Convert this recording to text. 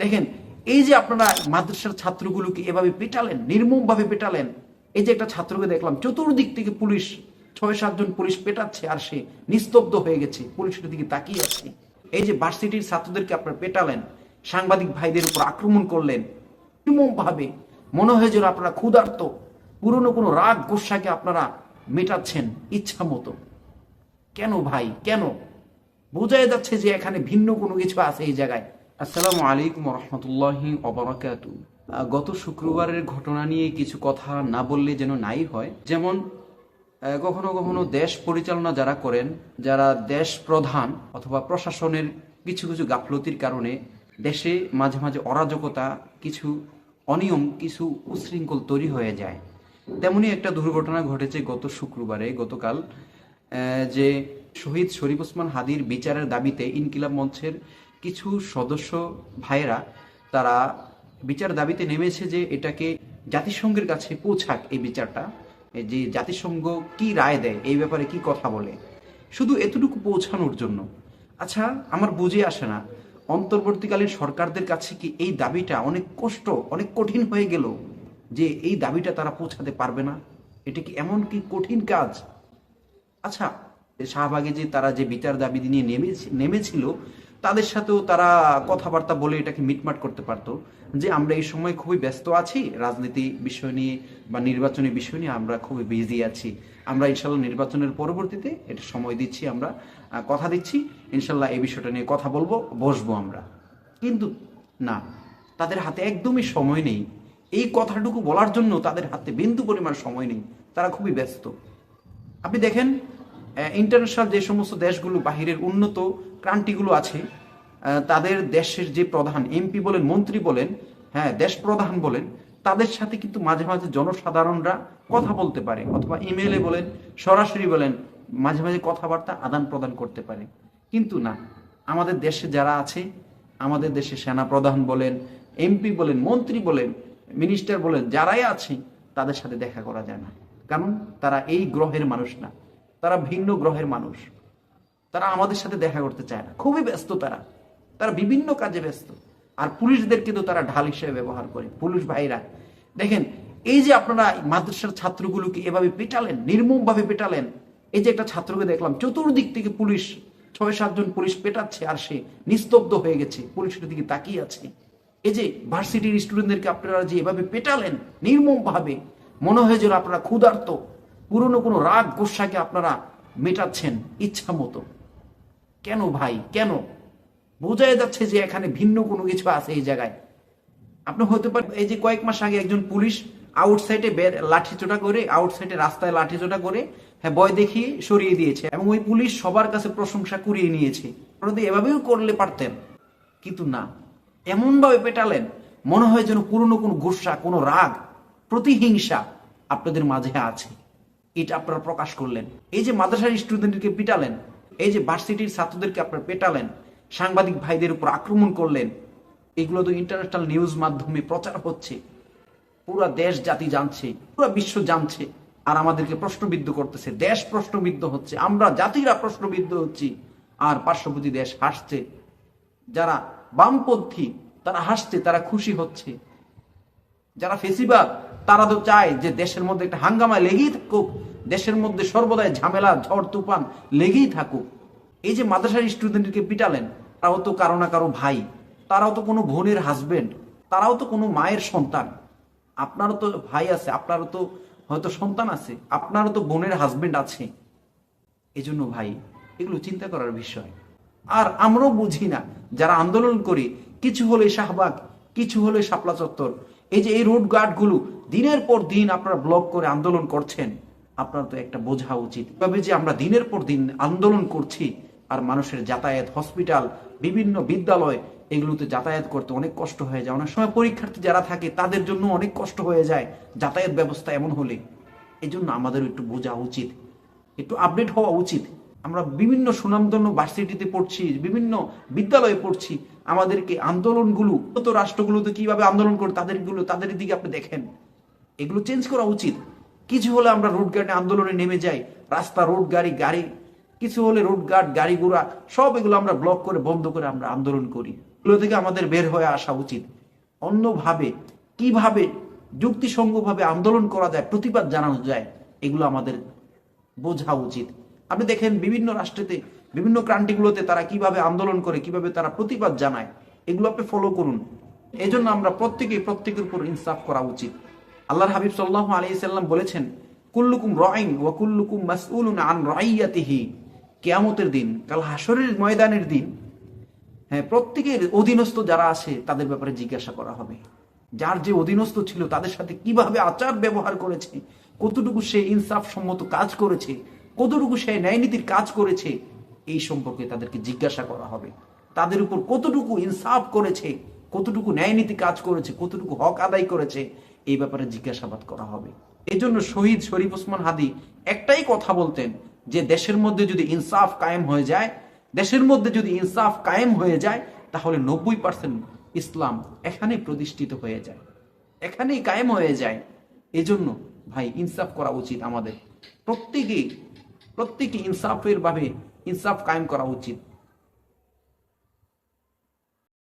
দেখেন, এই যে আপনারা মাদ্রাসার ছাত্রগুলোকে এভাবে পেটালেন, নির্মমভাবে পেটালেন, এই যে একটা ছাত্রকে দেখলাম, চতুর্দিক থেকে পুলিশ, ছয় সাতজন পুলিশ পেটাচ্ছে আর সে নিস্তব্ধ হয়ে গেছে, পুলিশের দিকে তাকিয়ে আছে। এই যে ভার্সিটির ছাত্রদেরকে আপনারা পেটালেন, সাংবাদিক ভাইদের উপর আক্রমণ করলেন, নির্মমভাবে, মনে হয় যেন আপনারা ক্ষুধার্ত, পুরনো কোনো রাগ গোসাকে আপনারা মেটাচ্ছেন ইচ্ছা মতো কেন ভাই? কেন? বোঝাই যাচ্ছে যে এখানে ভিন্ন কোনো কিছু আছে এই জায়গায়। আসসালামু আলাইকুম রহমতুল্লাহি অবরাকাত গত শুক্রবারের ঘটনা নিয়ে কিছু কথা না বললে যেন নাই হয়। যেমন কখনো কখনো দেশ পরিচালনা যারা করেন, যারা দেশ প্রধান অথবা প্রশাসনের কিছু কিছু গাফলতির কারণে দেশে মাঝে মাঝে অরাজকতা, কিছু অনিয়ম, কিছু উশৃঙ্খল তৈরি হয়ে যায়। তেমনি একটা দুর্ঘটনা ঘটেছে গত শুক্রবারে, গতকাল যে শহীদ শরীফ ওসমান হাদির বিচারের দাবিতে ইনকিলাব মঞ্চের কিছু সদস্য ভাইয়েরা তারা বিচার দাবিতে নেমেছে যে এটাকে জাতিসংঘের কাছে পৌঁছাক এই বিচারটা যে জাতিসংঘ কি রায় দেয়, এই ব্যাপারে কি কথা বলে। শুধু এতটুকু পৌঁছানোর জন্য। আচ্ছা আমার বুঝে আসে না অন্তর্বর্তীকালীন সরকারদের কাছে কি এই দাবিটা অনেক কষ্ট, অনেক কঠিন হয়ে গেল যে এই দাবিটা তারা পৌঁছাতে পারবে না? এটা কি এমন কি কঠিন কাজ? আচ্ছা শাহবাগে যে তারা যে বিচার দাবি নিয়ে নেমে নেমেছিল তাদের সাথেও তারা কথাবার্তা বলে এটাকে মিটমাট করতে পারতো যে আমরা এই সময় খুবই ব্যস্ত আছি, রাজনীতি বিষয় নিয়ে বা নির্বাচনী বিষয় নিয়ে আমরা খুবই বিজি আছি। আমরা ইনশাল্লাহ নির্বাচনের পরবর্তীতে এটা সময় দিচ্ছি, আমরা কথা দিচ্ছি, ইনশাল্লাহ এই বিষয়টা নিয়ে কথা বলব, বসবো আমরা। কিন্তু না, তাদের হাতে একদমই সময় নেই। এই কথাটুকু বলার জন্য তাদের হাতে বিন্দু পরিমাণ সময় নেই। তারা খুবই ব্যস্ত। আপনি দেখেন ইন্টারন্যাশনাল যে সমস্ত দেশগুলো বাহিরের উন্নত ক্রান্তিগুলো আছে তাদের দেশের যে প্রধান এমপি বলেন, মন্ত্রী বলেন হ্যাঁ দেশ প্রধান বলেন, তাদের সাথে কিন্তু মাঝে মাঝে জনসাধারণরা কথা বলতে পারে, অথবা ইমেলে বলেন, সরাসরি বলেন, মাঝে মাঝে কথাবার্তা আদান প্রদান করতে পারে। কিন্তু না, আমাদের দেশে যারা আছে, আমাদের দেশে সেনা প্রধান বলেন, এমপি বলেন, মন্ত্রী বলেন মিনিস্টার বলেন, যারাই আছে, তাদের সাথে দেখা করা যায় না। কারণ তারা এই গ্রহের মানুষ না, তারা ভিন্ন গ্রহের মানুষ। তারা আমাদের সাথে দেখা করতে চায় না। খুবই ব্যস্ত তারা। তারা বিভিন্ন কাজে ব্যস্ত। আর পুলিশদেরকে তো তারা ঢাল হিসেবে ব্যবহার করে। পুলিশ ভাইরা। দেখেন, এই যে আপনারা মাদ্রাসার ছাত্রগুলোকে এভাবে পেটালেন, নির্মমভাবে পেটালেন, এই যে একটা ছাত্রকে দেখলাম, চতুর্দিক থেকে পুলিশ, ছয় সাতজন পুলিশ পেটাচ্ছে আর সে নিস্তব্ধ হয়ে গেছে। পুলিশের দিকে তাকিয়ে আছে। এই যে ভার্সিটির স্টুডেন্টদেরকে আপনারা যে এভাবে পেটালেন, নির্মমভাবে, মনে হয় যেন আপনারা ক্ষুধার্ত। পুরনো কোনো রাগ গোসাকে আপনারা মেটাচ্ছেন ইচ্ছা মতো কেন ভাই, কেন? বোঝাই যাচ্ছে যে এখানে ভিন্ন কোনো কিছু আছে এই জায়গায়। আপনি হতে পারে এই যে কয়েক মাস আগে একজন পুলিশ আউটসাইডে লাঠিচোটা করে আউটসাইডে রাস্তায় লাঠিচোটা করে হ্যাঁ ভয় দেখিয়ে সরিয়ে দিয়েছে এবং ওই পুলিশ সবার কাছে প্রশংসা কুড়িয়ে নিয়েছে। আপনারা এভাবেও করলে পারতেন। কিন্তু না এমন ভাবে পেটালেন, মনে হয় যেন পুরনো কোনো গুসা, কোনো রাগ, প্রতিহিংসা আপনাদের মাঝে আছে। এটা আপনারা প্রকাশ করলেন। এই যে মাদ্রাসার স্টুডেন্টকে পিটালেন এই যে ভার্সিটির ছাত্রদেরকে আপনারা পেটালেন, সাংবাদিক ভাইদের উপর আক্রমণ করলেন, এগুলো তো ইন্টারন্যাশনাল নিউজ মাধ্যমে প্রচার হচ্ছে। পুরো দেশ জাতি জানছে, পুরো বিশ্ব জানছে, আর আমাদেরকে প্রশ্নবিদ্ধ করতেছে। দেশ প্রশ্নবিদ্ধ হচ্ছে, আমরা জাতিরা প্রশ্নবিদ্ধ হচ্ছি, আর পার্শ্ববর্তী দেশ হাসছে। যারা বামপন্থী, তারা হাসছে, তারা খুশি হচ্ছে। যারা ফেসিবাদ, তারা তো চায় যে দেশের মধ্যে একটা হাঙ্গামা লেগেই থাকুক দেশের মধ্যে সর্বদাই ঝামেলা, ঝড়, তুফান লেগেই থাকুক। এই যে মাদ্রাসার স্টুডেন্টকে পিটালেন, তারাও তো কারও না কারও ভাই, তারাও তো কোনো বোনের হাজবেন্ড তারাও তো কোনো মায়ের সন্তান। আপনারও তো ভাই আছে, আপনারও তো হয়তো সন্তান আছে, আপনারও তো বোনের হাজবেন্ড আছে। এজন্য ভাই, এগুলো চিন্তা করার বিষয়। আর আমরাও বুঝি না, যারা আন্দোলন করি, কিছু হলে শাহবাগ, কিছু হলে শাপলা চত্বর, এই যে এই রোড গার্ডগুলো দিনের পর দিন আপনারা ব্লক করে আন্দোলন করছেন। আপনার তো একটা বোঝা উচিত। তবে যে আমরা দিনের পর দিন আন্দোলন করছি আর মানুষের যাতায়াত, হসপিটাল, বিভিন্ন বিদ্যালয়, এগুলোতে যাতায়াত করতে অনেক কষ্ট হয়ে যায়। অনেক সময় পরীক্ষার্থী যারা থাকে, তাদের জন্য অনেক কষ্ট হয়ে যায়। যাতায়াত ব্যবস্থা এমন হলে। এই জন্য আমাদের একটু বোঝা উচিত। একটু আপডেট হওয়া উচিত। আমরা বিভিন্ন সুনামধন্য ভার্সিটিতে পড়ছি, বিভিন্ন বিদ্যালয়ে পড়ছি। আমাদেরকে আন্দোলনগুলো তো রাষ্ট্রগুলোতে কীভাবে আন্দোলন করে তাদেরগুলো, তাদের দিকে আপনি দেখেন। এগুলো চেঞ্জ করা উচিত। কিছু হলে আমরা রোড গার্ডে আন্দোলনে নেমে যাই, রাস্তা রোড গাড়ি গাড়ি। কিছু হলে রোড গার্ড গাড়ি ঘোড়া, সব এগুলো আমরা ব্লক করে, বন্ধ করে আমরা আন্দোলন করি। এগুলো থেকে আমাদের বের হয়ে আসা উচিত। অন্যভাবে কীভাবে যুক্তিসঙ্গভাবে আন্দোলন করা যায়, প্রতিবাদ জানানো যায়, এগুলো আমাদের বোঝা উচিত। আপনি দেখেন বিভিন্ন রাষ্ট্রেতে, বিভিন্ন ক্রান্তিগুলোতে তারা কীভাবে আন্দোলন করে, কীভাবে তারা প্রতিবাদ জানায়, এগুলো আপনি ফলো করুন। এই জন্য আমরা প্রত্যেকে প্রত্যেকের উপর ইনসাফ করা উচিত। আল্লাহর হাবিব সাল্লাহ আলী সাল্লাম বলেছেন, কুল্লুকুম রয়িং ওয়া কুল্লুকুম মাসউলুন আন রাইয়াতিহি। কেয়ামতের দিন, কাল হাসরের ময়দানের দিন হ্যাঁ প্রত্যেকের অধীনস্থ যারা আছে, তাদের ব্যাপারে জিজ্ঞাসা করা হবে। যার যে অধীনস্থ ছিল, তাদের সাথে কীভাবে আচার ব্যবহার করেছে, কতটুকু সে ইনসাফ সম্মত কাজ করেছে, কতটুকু সে ন্যায়নীতির কাজ করেছে, এই সম্পর্কে তাদেরকে জিজ্ঞাসা করা হবে। তাদের উপর কতটুকু ইনসাফ করেছে, কতটুকু ন্যায়নীতি কাজ করেছে, কতটুকু হক আদায় করেছে এই ব্যাপারে জিজ্ঞাসাবাদ করা হবে। এই জন্য শহীদ শরীফ ওসমান হাদি একটাই কথা বলতেন যে, দেশের মধ্যে যদি ইনসাফ কায়েম হয়ে যায়, দেশের মধ্যে যদি ইনসাফ কায়েম হয়ে যায়, তাহলে নব্বই পার্সেন্ট ইসলাম এখানেই প্রতিষ্ঠিত হয়ে যায়, এখানেই কায়েম হয়ে যায়। এজন্য ভাই, ইনসাফ করা উচিত আমাদের। প্রত্যেকে প্রত্যেকে ইনসাফের ভাবে ইনসাফ কায়েম করা উচিত।